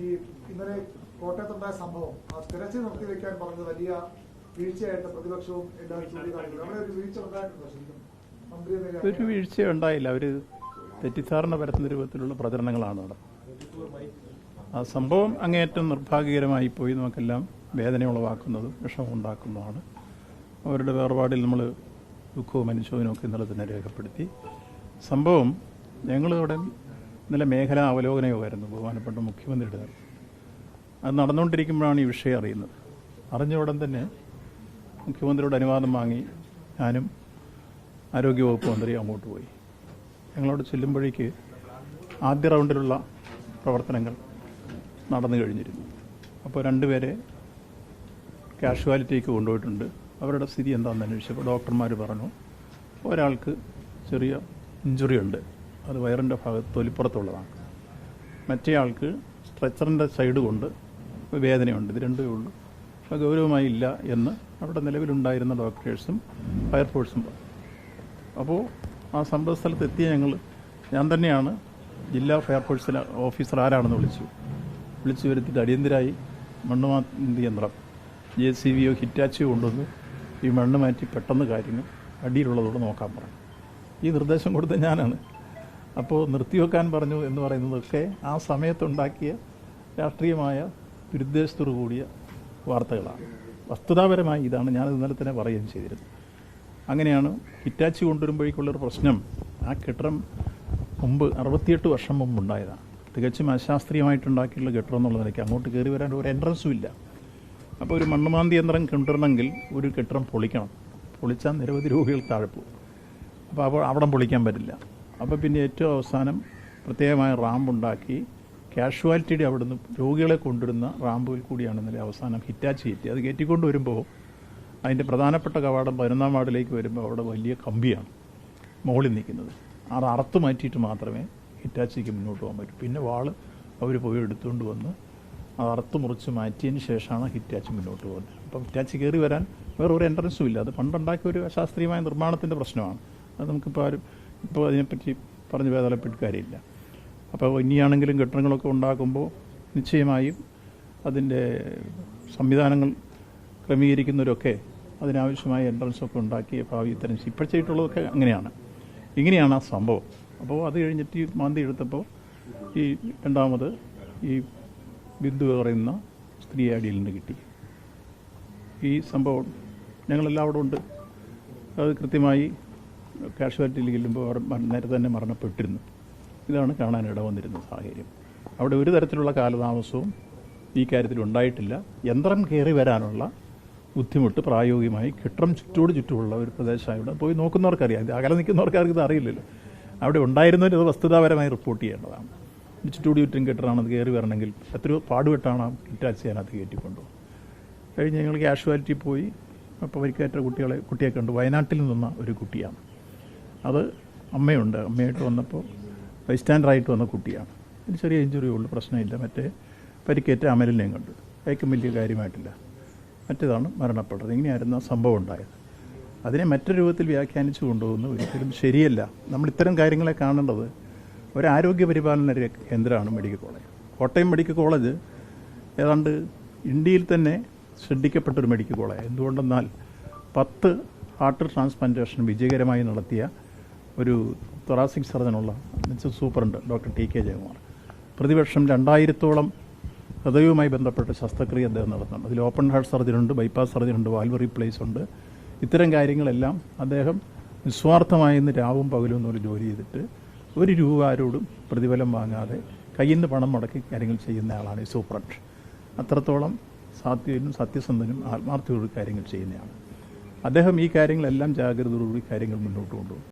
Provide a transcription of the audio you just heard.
ഈ ഇന്നലെ കോട്ടയത്തുണ്ടായ സംഭവം ആ തിരച്ചിൽ നിർത്തി വെക്കാൻ പറഞ്ഞ വലിയ വീഴ്ചയായിട്ട് പ്രതിപക്ഷവും എല്ലാവരും ചൂണ്ടിക്കാണിക്കുന്നു. അവിടെ ഒരു വീഴ്ച ഉണ്ടായിട്ടുണ്ടോ ഒരു വീഴ്ച ഉണ്ടായില്ല. അവർ തെറ്റിദ്ധാരണ പരത്തുന്ന രൂപത്തിലുള്ള പ്രചരണങ്ങളാണ് അവിടെ. ആ സംഭവം അങ്ങേയറ്റം നിർഭാഗ്യകരമായി പോയി. നമുക്കെല്ലാം വേദന ഉളവാക്കുന്നതും വിഷമം ഉണ്ടാക്കുന്നതുമാണ്. അവരുടെ വേർപാടിൽ നമ്മൾ ദുഃഖവും അനുശോചനവും ഒക്കെ ഇന്നലെ തന്നെ രേഖപ്പെടുത്തി. സംഭവം ഞങ്ങളിവിടെ ഇന്നലെ മേഖലാ അവലോകനയോഗമായിരുന്നു ബഹുമാനപ്പെട്ട മുഖ്യമന്ത്രിയുടെ. അത് നടന്നുകൊണ്ടിരിക്കുമ്പോഴാണ് ഈ വിഷയം അറിയുന്നത്. അറിഞ്ഞ ഉടൻ തന്നെ മുഖ്യമന്ത്രിയുടെ അനുവാദം വാങ്ങി ഞാനും ആരോഗ്യവകുപ്പ് മന്ത്രി അങ്ങോട്ട് പോയി. ഞങ്ങളോട് ചെല്ലുമ്പോഴേക്ക് ആദ്യ റൗണ്ടിലുള്ള പ്രവർത്തനങ്ങൾ നടന്നു കഴിഞ്ഞിരുന്നു. അപ്പോൾ രണ്ടുപേരെ കാഷ്വാലിറ്റിക്ക് കൊണ്ടുപോയിട്ടുണ്ട്. അവരുടെ സ്ഥിതി എന്താണെന്ന് അന്വേഷിച്ചപ്പോൾ ഡോക്ടർമാർ പറഞ്ഞു ഒരാൾക്ക് ചെറിയ ഇഞ്ചുറി ഉണ്ട്. അത് വയറിന്റെ ഭാഗത്ത് തൊലിപ്പുറത്തുള്ളതാണ്. മറ്റേ ആൾക്ക് സ്ട്രെച്ചറിന്റെ സൈഡ് കൊണ്ട് വേദനയുണ്ട്. ഇത് രണ്ടേ ഉള്ളൂ. അപ്പോൾ ഗൗരവമായി ഇല്ല എന്ന് അവിടെ നിലവിലുണ്ടായിരുന്ന ഡോക്ടേഴ്സും ഫയർഫോഴ്സും പറഞ്ഞു. അപ്പോൾ ആ സംഭവ സ്ഥലത്ത് എത്തിയ ഞങ്ങൾ ഞാൻ തന്നെയാണ് ജില്ലാ ഫയർഫോഴ്സിലെ ഓഫീസർ ആരാണെന്ന് വിളിച്ചു. വിളിച്ചു വരുത്തിയിട്ട് അടിയന്തരായി മണ്ണ് മാന്തി യന്ത്രം? ജെ സി വിയോ ഹിറ്റാച്ചിയോ കൊണ്ടുവന്ന് ഈ മണ്ണ് മാറ്റി പെട്ടെന്ന് കാര്യങ്ങൾ അടിയിലുള്ളതോട് നോക്കാൻ പറഞ്ഞു. ഈ നിർദ്ദേശം കൊടുത്ത ഞാനാണ് അപ്പോൾ നിർത്തിവെക്കാൻ പറഞ്ഞു എന്ന് പറയുന്നതൊക്കെ ആ സമയത്തുണ്ടാക്കിയ രാഷ്ട്രീയമായ ദുരുദ്ദേശത്തോടു കൂടിയ വാർത്തകളാണ്. വസ്തുതാപരമായി ഇതാണ് ഞാൻ ഇന്നലെ തന്നെ പറയുകയും ചെയ്തിരുന്നത്. അങ്ങനെയാണ് ഹിറ്റാച്ചി കൊണ്ടുവരുമ്പോഴേക്കുള്ളൊരു പ്രശ്നം ആ കെട്ടിടം മുമ്പ് അറുപത്തിയെട്ട് വർഷം മുമ്പ് ഉണ്ടായതാണ്. തികച്ചും അശാസ്ത്രീയമായിട്ടുണ്ടാക്കിയുള്ള കെട്ടിടം എന്നുള്ള നിലയ്ക്ക് അങ്ങോട്ട് കയറി വരാൻ ഒരു എൻട്രൻസും ഇല്ല. അപ്പോൾ ഒരു മണ്ണുമാന്തി യന്ത്രം കൊണ്ടുവരണമെങ്കിൽ ഒരു കെട്ടിടം പൊളിക്കണം. പൊളിച്ചാൽ നിരവധി രോഗികൾ താഴെ പോകും. അപ്പോൾ അപ്പോൾ അവിടെ പൊളിക്കാൻ പറ്റില്ല. അപ്പോൾ പിന്നെ ഏറ്റവും അവസാനം പ്രത്യേകമായ റാമ്പ് ഉണ്ടാക്കി കാഷ്വാലിറ്റിയുടെ അവിടുന്ന് രോഗികളെ കൊണ്ടുവരുന്ന റാമ്പുകൾ കൂടിയാണ് ഇന്നലെ അവസാനം ഹിറ്റാച്ചി കയറ്റി അത് കയറ്റിക്കൊണ്ട് വരുമ്പോൾ അതിന്റെ പ്രധാനപ്പെട്ട കവാടം പതിനൊന്നാം വാർഡിലേക്ക് വരുമ്പോൾ അവിടെ വലിയ കമ്പിയാണ് മുകളിൽ നിൽക്കുന്നത്. അത് അറുത്ത് മാറ്റിയിട്ട് മാത്രമേ ഹിറ്റാച്ചിക്ക് മുന്നോട്ട് പോകാൻ പറ്റൂ. പിന്നെ വാൾ അവർ പോയി എടുത്തുകൊണ്ട് വന്ന് അത് അറുത്ത് മുറിച്ച് മാറ്റിയതിന് ശേഷമാണ് ഹിറ്റാച്ചി മുന്നോട്ട് പോകുന്നത്. അപ്പം ഹിറ്റാച്ചി കയറി വരാൻ വേറെ ഒരു എൻട്രൻസും ഇല്ല. അത് പണ്ടുണ്ടാക്കിയ ഒരു ശാസ്ത്രീയമായ നിർമ്മാണത്തിന്റെ പ്രശ്നമാണ്. അത് നമുക്കിപ്പോൾ ആരും ഇപ്പോൾ അതിനെപ്പറ്റി പറഞ്ഞ് വേദനപ്പെട്ട് കാര്യമില്ല. അപ്പോൾ ഇനിയാണെങ്കിലും കെട്ടിടങ്ങളൊക്കെ ഉണ്ടാക്കുമ്പോൾ നിശ്ചയമായും അതിന്റെ സംവിധാനങ്ങൾ ക്രമീകരിക്കുന്നവരൊക്കെ അതിനാവശ്യമായ എൻട്രൻസൊക്കെ ഉണ്ടാക്കിയ ഉണ്ടാക്കി ഭാവി ഇത്തരം ഇപ്പോൾ ചെയ്തിട്ടുള്ളതൊക്കെ അങ്ങനെയാണ്. ഇങ്ങനെയാണ് ആ സംഭവം. അപ്പോൾ അത് കഴിഞ്ഞിട്ട് ഈ മാന്തി എടുത്തപ്പോൾ ഈ രണ്ടാമത് ഈ ബിന്ദു പറയുന്ന സ്ത്രീ അടിയിൽ നിന്ന് കിട്ടി. ഈ സംഭവം ഞങ്ങളെല്ലാം അവിടെ ഉണ്ട് അത് കൃത്യമായി കാഷ്വാലിറ്റിയിൽ ചെല്ലുമ്പോൾ അവർ നേരത്തെ തന്നെ മരണപ്പെട്ടിരുന്നു. ഇതാണ് കാണാൻ ഇട വന്നിരുന്ന സാഹചര്യം. അവിടെ ഒരു തരത്തിലുള്ള കാലതാമസവും ഈ കാര്യത്തിൽ ഉണ്ടായിട്ടില്ല. യന്ത്രം കയറി വരാനുള്ള ബുദ്ധിമുട്ട് പ്രായോഗികമായി കെട്ടിടം ചുറ്റോട് ചുറ്റുമുള്ള ഒരു പ്രദേശമായിട്ട് പോയി നോക്കുന്നവർക്കറിയാം. ഇത് അകലെ നിൽക്കുന്നവർക്കാർക്ക് ഇത് അറിയില്ലല്ലോ. അവിടെ ഉണ്ടായിരുന്നവർ ഇത് വസ്തുതാപരമായി റിപ്പോർട്ട് ചെയ്യേണ്ടതാണ്. ചുറ്റോട് ചുറ്റും കെട്ടിടമാണ്. അത് കയറി വരണമെങ്കിൽ എത്രയോ പാടുപെട്ടാണ് ആ ഹിറ്റാച്ചി അതിനകത്ത് കയറ്റിക്കൊണ്ടുപോകുന്നത് കഴിഞ്ഞ് ഞങ്ങൾ കാഷ്വാലിറ്റി പോയി. പരിക്കേറ്റ കുട്ടികളെ കുട്ടിയെ കണ്ടു. വയനാട്ടിൽ നിന്ന ഒരു കുട്ടിയാണ്. അത് അമ്മയുണ്ട്. അമ്മയായിട്ട് വന്നപ്പോൾ ബൈസ്റ്റാൻഡറായിട്ട് വന്ന കുട്ടിയാണ്. ഒരു ചെറിയ ഇഞ്ചുറി ഉള്ളു പ്രശ്നമില്ല. മറ്റേ പരിക്കേറ്റ അമലിനെയും കണ്ടു. അയക്കും വലിയ കാര്യമായിട്ടില്ല. മറ്റേതാണ് മരണപ്പെട്ടത്. ഇങ്ങനെയായിരുന്നു ആ സംഭവം ഉണ്ടായത്. അതിനെ മറ്റൊരു രൂപത്തിൽ വ്യാഖ്യാനിച്ചു കൊണ്ടുപോകുന്നത് ഒരിക്കലും ശരിയല്ല. നമ്മൾ ഇത്തരം കാര്യങ്ങളെ കാണേണ്ടത് ഒരു ആരോഗ്യ പരിപാലന കേന്ദ്രമാണ് medical college. Kottayam medical college ഏതാണ്ട് ഇന്ത്യയിൽ തന്നെ ശ്രദ്ധിക്കപ്പെട്ടൊരു മെഡിക്കൽ കോളേജ്. എന്തുകൊണ്ടെന്നാൽ പത്ത് ഹാർട്ട് ട്രാൻസ്പ്ലാന്റേഷൻ വിജയകരമായി നടത്തിയ ഒരു thoracic സർജനുള്ള superintendent doctor T K Jayakumar. പ്രതിവർഷം രണ്ടായിരത്തോളം ഹൃദയവുമായി ബന്ധപ്പെട്ട ശസ്ത്രക്രിയ അദ്ദേഹം നടത്തുന്നുണ്ട്. അതിൽ ഓപ്പൺ ഹാർട്ട് സർജറി ഉണ്ട് ബൈപ്പാസ് സർജറി ഉണ്ട് വാൽവ് റീപ്ലേസ് ഉണ്ട്. ഇത്തരം കാര്യങ്ങളെല്ലാം അദ്ദേഹം നിസ്വാർത്ഥമായി ഇന്ന് രാവും പകലും എന്നൊരു ജോലി ചെയ്തിട്ട് ഒരു രൂപ ആരോടും പ്രതിഫലം വാങ്ങാതെ കയ്യിൽ നിന്ന് പണം മുടക്കി കാര്യങ്ങൾ ചെയ്യുന്ന ആളാണ് ഈ സൂപ്രണ്ട്. അത്രത്തോളം സാത്യനും സത്യസന്ധനും ആത്മാർത്ഥയോട് കാര്യങ്ങൾ ചെയ്യുന്നതാണ് അദ്ദേഹം ഈ കാര്യങ്ങളെല്ലാം ജാഗ്രതയോടുകൂടി കാര്യങ്ങൾ മുന്നോട്ട് കൊണ്ടുപോകും.